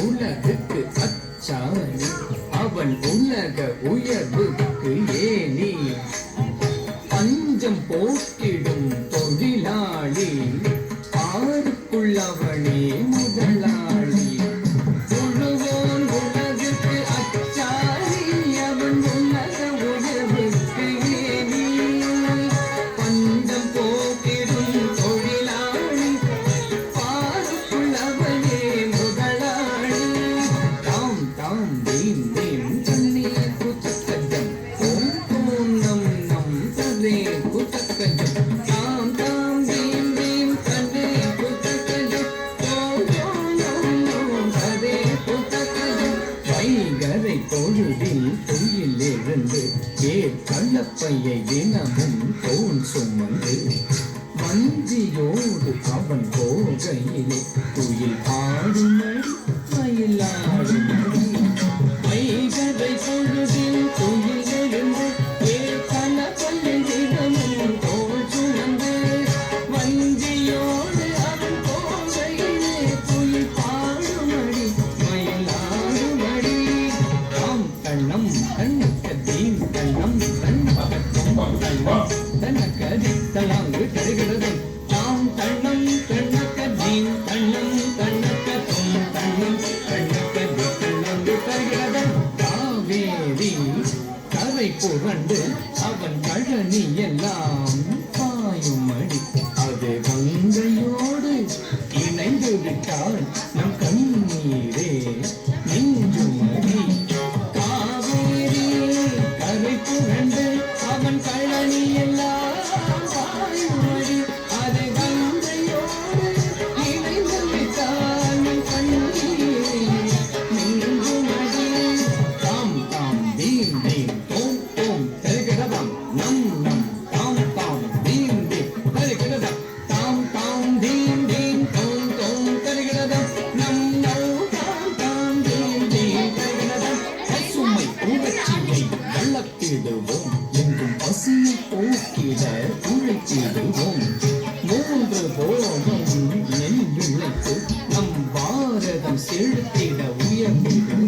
உலகுக்கு அச்சாணி அவன் உலக உயர்வுக்கு ஏனி பஞ்சம் போக்கிடும் தொழிலாளி ஆருக்குள்ளவனே பொழுதில் பொய்யிலிருந்து ஏர் கள்ளப்பையை தினமும் தோல் சுமந்து வஞ்சியோடு அவன் போகையிலே துயில் ஆ தன்னுக்க தீம் தன்னம் தன் பகத்தம் தன்னம் தன்னக்க தித்தலாங்கு தருகிறது தாம் தன்னம் தன்னக்க அது கங்கையோடு இணைந்து விட்டான் உழைத்திடுவோம் எங்கும் பசியை போக்கிட உழைத்திடுவோம். மூன்று போகம் என்று நம் பாரதம் செலுத்திட உயர்ந்திடும்